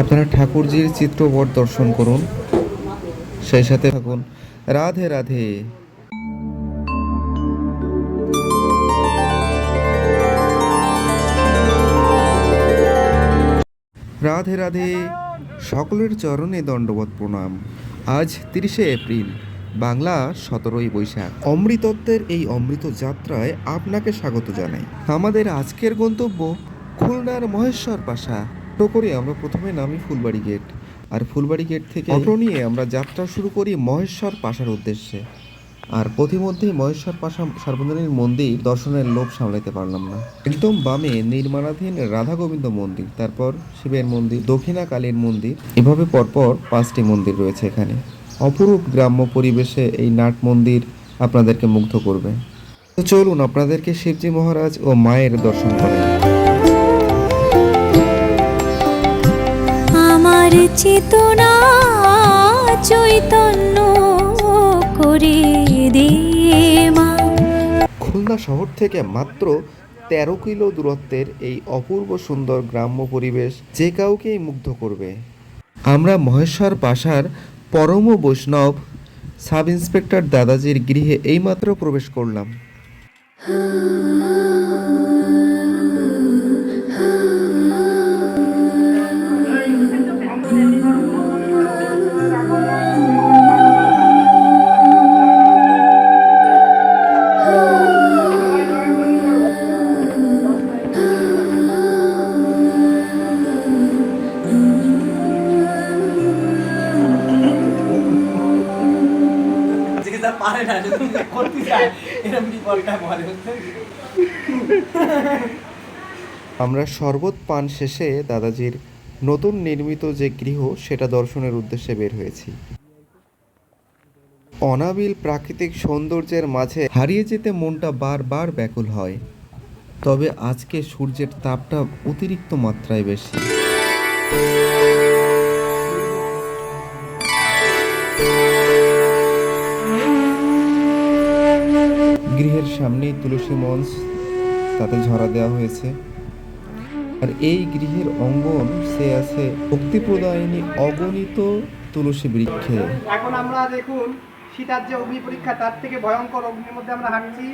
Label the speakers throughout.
Speaker 1: আপনারা ঠাকুরজির চিত্রপট দর্শন করুন। সেই সাথে থাকুন। রাধে রাধে। রাধে রাধে। সকলের চরণে দণ্ডবত প্রণাম। আজ তিরিশে এপ্রিল, বাংলা সতেরোই বৈশাখ। অমৃতত্বের এই অমৃত যাত্রায় আপনাকে স্বাগত জানাই। আমাদের আজকের গন্তব্য খুলনার মহেশ্বর পাশা। অটো করে আমরা প্রথমে নামি ফুলবাড়ি গেট। আর ফুলবাড়ি গেট থেকে অটো নিয়ে আমরা যাত্রা শুরু করি মহেশ্বর পাশার উদ্দেশ্যে। আর পথিমধ্যে মহেশ্বর পাশা সার্বজনীন মন্দির দর্শনের লোভ সামলাতে পারলাম না। একদম বামে নির্মাণাধীন রাধা গোবিন্দ মন্দির, তারপর শিবের মন্দির দক্ষিণা কালীর মন্দির, এভাবে পরপর পাঁচটি মন্দির রয়েছে এখানে। অপরূপ গ্রাম্য পরিবেশে এই নাট মন্দির আপনাদেরকে মুগ্ধ করবে। তো চলুন আপনাদেরকে শিবজি মহারাজ ও মায়ের দর্শন করেন
Speaker 2: চেতনা চৈতন্য
Speaker 1: খুলনা শহর থেকে মাত্র তেরো কিলো দূরত্বের এই অপূর্ব সুন্দর গ্রাম্য পরিবেশ যে কাউকেই মুগ্ধ করবে। আমরা মহেশ্বর পাশার পরম বৈষ্ণব সাব ইন্সপেক্টর দাদাজির গৃহে এইমাত্র প্রবেশ করলাম। আমরা শরবত পান শেষে দাদাজির নতুন নির্মিত যে গৃহ, সেটা দর্শনের উদ্দেশ্যে বের হয়েছি। অনাবিল প্রাকৃতিক সৌন্দর্যের মাঝে হারিয়ে যেতে মনটা বারবার ব্যাকুল হয়। তবে আজকে সূর্যের তাপটা অতিরিক্ত মাত্রায় বেশি। গৃহের সামনেই তুলসী মঞ্চ তাতে ঝরা দেওয়া হয়েছে। আর এই গৃহের অঙ্গন সে আছে ভক্তি প্রদায়নী অগণিত তুলসী বৃক্ষে।
Speaker 3: এখন আমরা দেখুন সীতার যে অগ্নি পরীক্ষা তার থেকে ভয়ঙ্কর অগ্নির মধ্যে আমরা হাঁটছি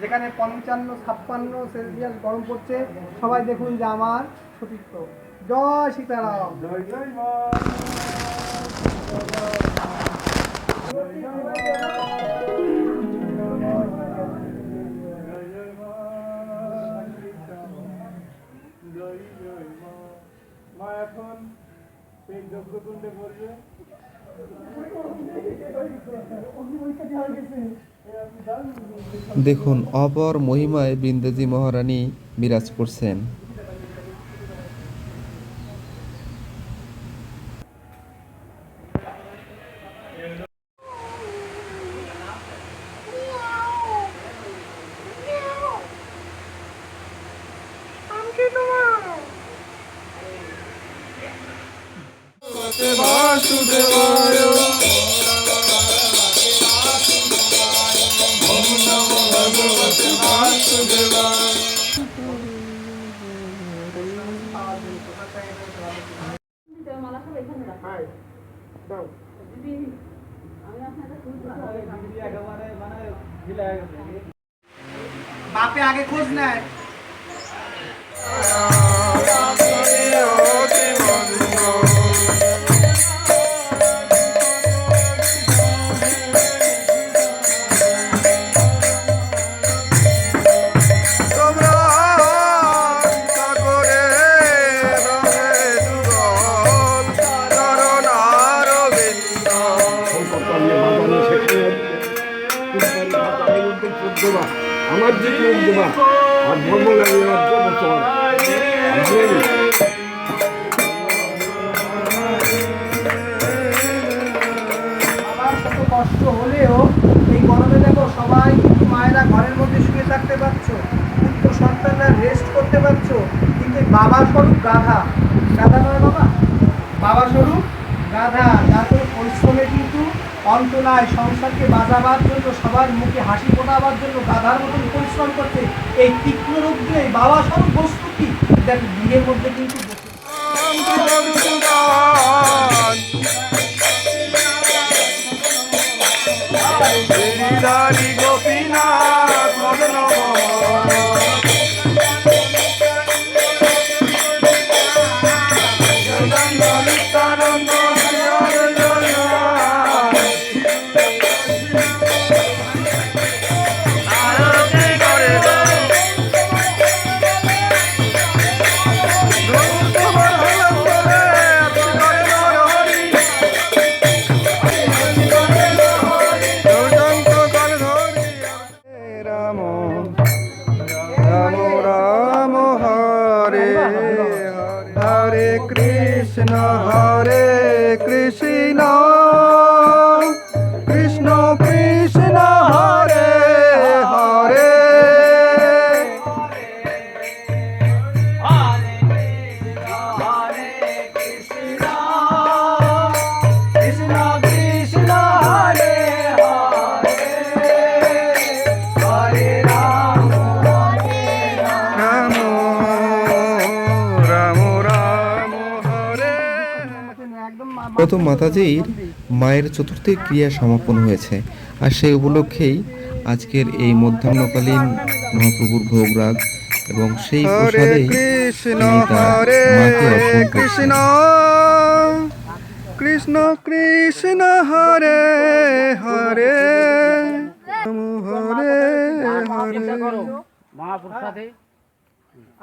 Speaker 3: যেখানে পঞ্চান্ন ছাপ্পান্ন সেলসিয়াস গরম পড়ছে। সবাই দেখুন যে আমার সতীর্থ। জয় সীতারাম। জয় জয়
Speaker 1: দেখুন অপর মহিমায় বিন্দাজি মহারানী বিরাজ করছেন।
Speaker 3: বাপে আগে খোঁজ নেয়। বাবা। স্বরূপ গাধা যাদের পরিশ্রমে কিন্তু অন্ত নাই, সংসারকে বাজাবার জন্য, সবার মুখে হাসি ফোটাবার জন্য, গাধার মতন পরিশ্রম করছে। এই তীক্ষ্ণ রূপ দিয়ে বাবা স্বরূপ বস্তু কি? দেখ বিয়ের মধ্যে কিন্তু
Speaker 1: প্রথম মাতাজির মায়ের চতুর্থী ক্রিয়া সমাপন হয়েছে। আর সেই উপলক্ষেই আজকের এই মধ্যাহ্নকালীন মহাপ্রভুর ভোগরাগ এবং সেই প্রসাদেই অর্পণ কৃষ্ণ কৃষ্ণ হরে হরে হরে
Speaker 4: মহাপ্রসাদে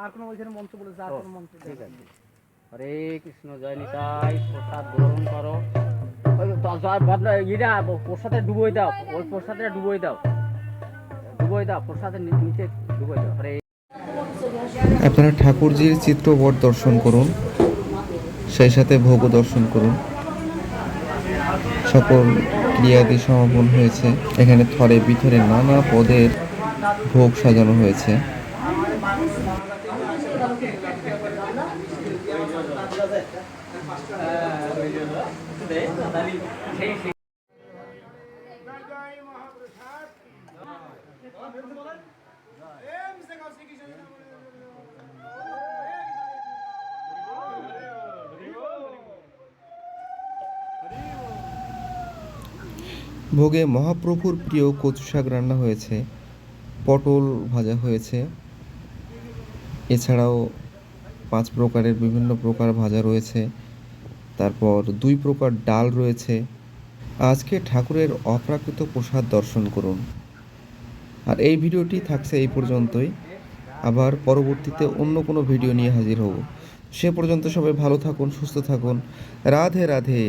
Speaker 3: আর কোনো মন্ত্র আর কোনো মন্ত্র
Speaker 4: ঠিক আছে। হরে কৃষ্ণ, জয় নিতাই, প্রসাদ গ্রহণ করো। ইটা প্রসাদে ডুবোই দাও, ওই প্রসাদে দাও। দাও প্রসাদের নি- নিচে দাও, হরে।
Speaker 1: আপনারা ঠাকুরজির চিত্রপট দর্শন করুন, সেই সাথে ভোগও দর্শন করুন। সকল ক্রিয়াদি সমাপন হয়েছে। এখানে থরে বিথরে নানা পদের ভোগ সাজানো হয়েছে। ভোগে মহাপ্রভুর প্রিয় কচু শাক রান্না হয়েছে, পটল ভাজা হয়েছে। এছাড়াও পাঁচ প্রকারের বিভিন্ন প্রকার ভাজা রয়েছে। তারপর দুই প্রকার ডাল রয়েছে। আজকে ঠাকুরের অপ্রাকৃত প্রসাদ দর্শন করুন। আর এই ভিডিওটি থাকছে এই পর্যন্তই। আবার পরবর্তীতে অন্য কোনো ভিডিও নিয়ে হাজির হব। সে পর্যন্ত সবাই ভালো থাকুন, সুস্থ থাকুন। রাধে রাধে।